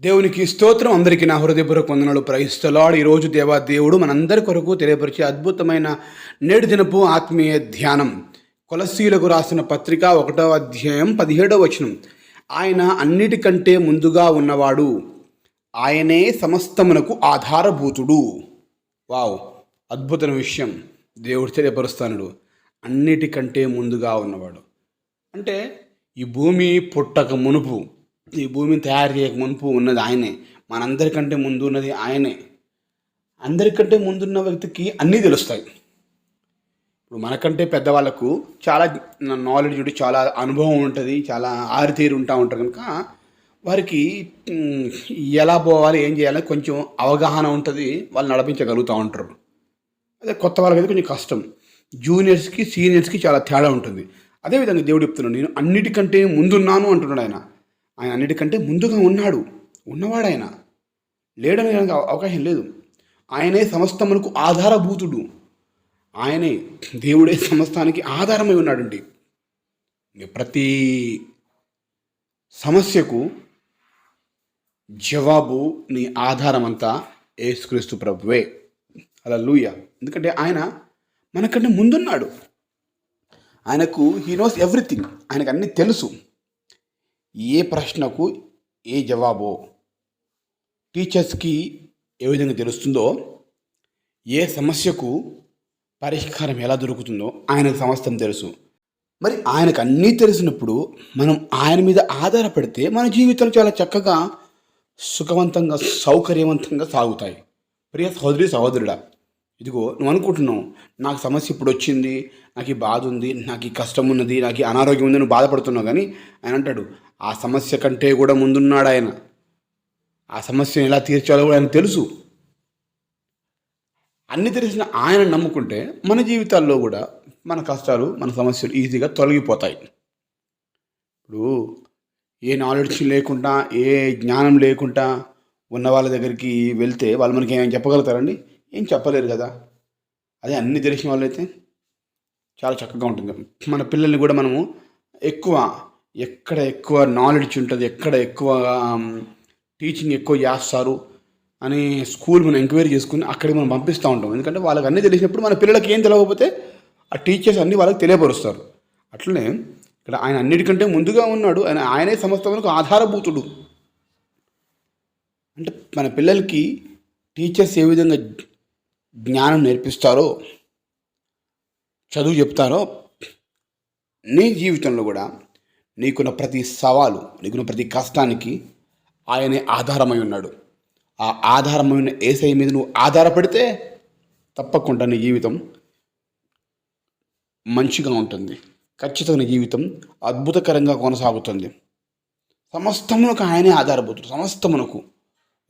దేవునికి స్తోత్రం. అందరికీ నా హృదయపూర్వక వందనలు. ప్రయిస్తలాడు ఈరోజు దేవా దేవుడు మనందరి కొరకు తెలియపరిచే అద్భుతమైన నేడు దినపు ఆత్మీయ ధ్యానం. కొలసీలకు రాసిన పత్రిక ఒకటో అధ్యాయం పదిహేడవ వచనం. ఆయన అన్నిటికంటే ముందుగా ఉన్నవాడు. ఆయనే సమస్తమునకు ఆధారభూతుడు. వావ్! అద్భుతమైన విషయం. దేవుడు తెలియపరుస్తానుడు. అన్నిటికంటే ముందుగా ఉన్నవాడు. అంటే ఈ భూమి పుట్టక మునుపు ఈ భూమిని తయారు చేయక మునుపు ఉన్నది ఆయనే. మనందరికంటే ముందు ఉన్నది ఆయనే. అందరికంటే ముందున్న వ్యక్తికి అన్నీ తెలుస్తాయి. ఇప్పుడు మనకంటే పెద్దవాళ్ళకు చాలా నాలెడ్జ్ ఉంటుంది చాలా అనుభవం ఉంటుంది చాలా ఆరితేరి ఉంటా ఉంటారు కనుక వారికి ఎలా పోవాలి ఏం చేయాలి కొంచెం అవగాహన ఉంటుంది వాళ్ళు నడిపించగలుగుతూ ఉంటారు. అదే కొత్త వాళ్ళకైతే కొంచెం కష్టం. జూనియర్స్కి సీనియర్స్కి చాలా తేడా ఉంటుంది. అదేవిధంగా దేవుడు చెప్తున్నాడు నేను అన్నిటికంటే ముందున్నాను అంటున్నాడు ఆయన. ఆయన అన్నిటికంటే ముందుగా ఉన్నాడు. ఉన్నవాడు ఆయన లేడని అవకాశం లేదు. ఆయనే సమస్తమునకు ఆధారభూతుడు. ఆయనే దేవుడే సమస్తానికి ఆధారమై ఉన్నాడండి. ప్రతి సమస్యకు జవాబు నీ ఆధారం అంతా ప్రభువే. అలా లూయ ఎందుకంటే ఆయన మనకంటే ముందున్నాడు. ఆయనకు హీ నోస్ ఎవ్రీథింగ్. ఆయనకు అన్నీ తెలుసు. ఏ ప్రశ్నకు ఏ జవాబో? టీచర్స్కి ఏ విధంగా తెలుస్తుందో ఏ సమస్యకు పరిష్కారం ఎలా దొరుకుతుందో ఆయనకు సమస్తం తెలుసు. మరి ఆయనకు అన్నీ తెలిసినప్పుడు మనం ఆయన మీద ఆధారపడితే మన జీవితంలో చాలా చక్కగా సుఖవంతంగా సౌకర్యవంతంగా సాగుతాయి. ప్రియ సహోదరి సహోదరుడా ఇదిగో నువ్వు అనుకుంటున్నావు నాకు సమస్య ఇప్పుడు వచ్చింది నాకు ఈ బాధ ఉంది నాకు ఈ కష్టం ఉన్నది నాకు ఈ అనారోగ్యం ఉంది నువ్వు బాధపడుతున్నావు కానీ ఆయన అంటాడు ఆ సమస్య కంటే కూడా ముందున్నాడు ఆయన. ఆ సమస్యను ఎలా తీర్చాలో కూడా ఆయన తెలుసు. అన్ని తెలిసిన ఆయన నమ్ముకుంటే మన జీవితాల్లో కూడా మన కష్టాలు మన సమస్యలు ఈజీగా తొలగిపోతాయి. ఇప్పుడు ఏ నాలెడ్జ్ లేకుండా ఏ జ్ఞానం లేకుండా ఉన్న వాళ్ళ దగ్గరికి వెళ్తే వాళ్ళు మనకి ఏమైనా చెప్పగలుగుతారండి? ఏం చెప్పలేరు కదా? అదే అన్ని తెలిసిన వాళ్ళైతే చాలా చక్కగా ఉంటుంది. మన పిల్లల్ని కూడా మనము ఎక్కువ ఎక్కడ ఎక్కువ నాలెడ్జ్ ఉంటుంది ఎక్కడ ఎక్కువ టీచింగ్ ఎక్కువ చేస్తారు అని స్కూల్ మనం ఎంక్వైరీ చేసుకుని అక్కడికి మనం పంపిస్తూ ఉంటాం. ఎందుకంటే వాళ్ళకి అన్నీ తెలిసినప్పుడు మన పిల్లలకి ఏం తెలియకపోతే ఆ టీచర్స్ అన్నీ వాళ్ళకి తెలియపరుస్తారు. అట్లనే ఇక్కడ ఆయన అన్నిటికంటే ముందుగా ఉన్నాడు. ఆయన ఆయనే సమస్తములకు ఆధారభూతుడు. అంటే మన పిల్లలకి టీచర్స్ ఏ విధంగా జ్ఞానం నేర్పిస్తారో చదువు చెప్తారో నీ జీవితంలో కూడా నీకున్న ప్రతి సవాలు నీకున్న ప్రతి కష్టానికి ఆయనే ఆధారమై ఉన్నాడు. ఆ ఆధారమైన ఏసై మీద నువ్వు ఆధారపడితే తప్పకుండా నీ జీవితం మంచిగా ఉంటుంది. ఖచ్చితంగా నీ జీవితం అద్భుతకరంగా కొనసాగుతుంది. సమస్తమునకు ఆయనే ఆధారపోతుంది సమస్తమునకు.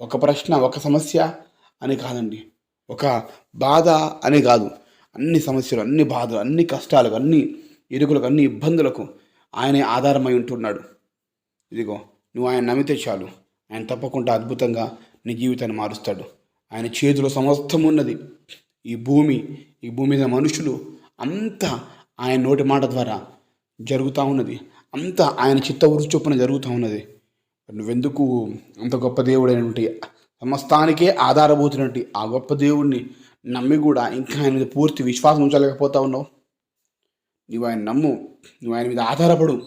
ఒక ప్రశ్న ఒక సమస్య అని కాదండి. ఒక బాధ అని కాదు. అన్ని సమస్యలు అన్ని బాధలు అన్ని కష్టాలకు అన్ని ఇరుకులకు అన్ని ఇబ్బందులకు ఆయనే ఆధారమై ఉంటున్నాడు. ఇదిగో నువ్వు ఆయన నమ్మితే చాలు. ఆయన తప్పకుండా అద్భుతంగా నీ జీవితాన్ని మారుస్తాడు. ఆయన చేతిలో సమస్తం ఉన్నది. ఈ భూమి ఈ భూమి మీద మనుషులు అంతా ఆయన నోటి మాట ద్వారా జరుగుతూ ఉన్నది. అంతా ఆయన చిత్తవృత్తి చొప్పున జరుగుతూ ఉన్నది. నువ్వెందుకు అంత గొప్ప దేవుడైనటువంటి సమస్తానికే ఆధారభూతున్నటువంటి ఆ గొప్ప దేవుడిని నమ్మి కూడా ఇంకా ఆయన మీద పూర్తి విశ్వాసం ఉంచలేకపోతా ఉన్నావు. నువ్వు ఆయన నమ్ము నువ్వు ఆయన మీద ఆధారపడు.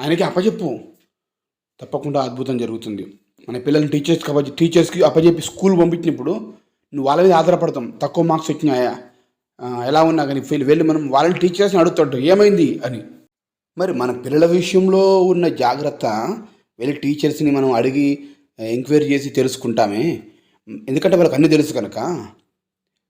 ఆయనకి అప్పచెప్పు తప్పకుండా అద్భుతం జరుగుతుంది. మన పిల్లల్ని టీచర్స్కి అప్ప టీచర్స్కి అప్పచెప్పి స్కూల్ పంపించినప్పుడు నువ్వు వాళ్ళ మీద ఆధారపడతాం. తక్కువ మార్క్స్ వచ్చినాయా? ఎలా ఉన్నా కానీ ఫెయిల్ వెళ్ళి మనం వాళ్ళని టీచర్స్ని అడుగుతుంటాం ఏమైంది అని. మరి మన పిల్లల విషయంలో ఉన్న జాగ్రత్త వెళ్ళి టీచర్స్ని మనం అడిగి ఎంక్వైరీ చేసి తెలుసుకుంటామే. ఎందుకంటే వాళ్ళకి అన్నీ తెలుసు కనుక.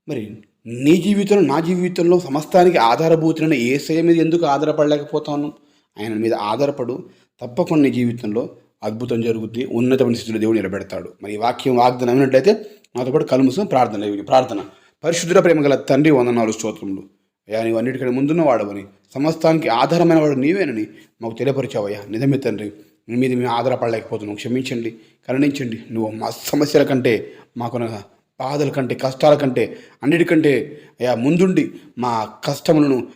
మరి నీ జీవితంలో నా జీవితంలో సమస్తానికి ఆధారభూతులైన ఏసయ మీద ఎందుకు ఆధారపడలేకపోతాను? ఆయన మీద ఆధారపడు. తప్పకుండా నీ జీవితంలో అద్భుతం జరుగుతుంది ఉన్నతమైన స్థితిలో దేవుడు నిలబెడతాడు. మరి ఈ వాక్యం వాగ్దానం అయినట్లయితే నాతో పాటు కలుముసం ప్రార్థన ప్రార్థన. పరిశుద్ధ ప్రేమ గల తండ్రి వందనాలు స్తోత్రములు. అయ్యా నీవు అన్నిటికంటే ముందున్న వాడవని సమస్తానికి ఆధారమైన వాడు నీవేనని మాకు తెలియపరిచావయ్యా. నిజమే తండ్రి. మీద మేము ఆధారపడలేకపోతున్నాం. క్షమించండి కరుణించండి. నువ్వు మా సమస్యల కంటే మాకున్న బాధల కంటే కష్టాల కంటే అన్నిటికంటే అయ్యా ముందుండి. మా కష్టములను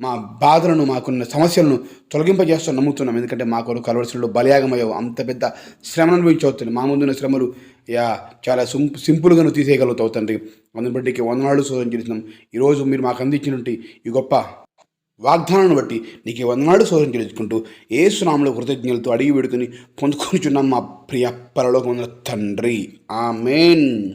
మా బాధలను మాకున్న సమస్యలను తొలగింపజేస్తూ నమ్ముతున్నాం. ఎందుకంటే మా కొరకు కలవలసిలో బలయాగమయ్యావు. అంత పెద్ద శ్రమను అనుభవించవుతుంది మా ముందున్న శ్రమలు యా చాలా సింప్ సింపుల్గా తీసేయగలుగుతావు తండ్రి. అందుని బట్టికి వందనాడు శోధన చేస్తున్నాం ఈరోజు మీరు మాకు అందించినట్టు ఈ గొప్ప వాగ్దానాన్ని బట్టి నీకు వందనాడు శోధన తెలుసుకుంటూ ఏ సునామలో కృతజ్ఞతలతో అడిగి పెడుకుని పొందుకొని చున్నాం మా ప్రియ పరలోకమున్న తండ్రి. ఆమెన్.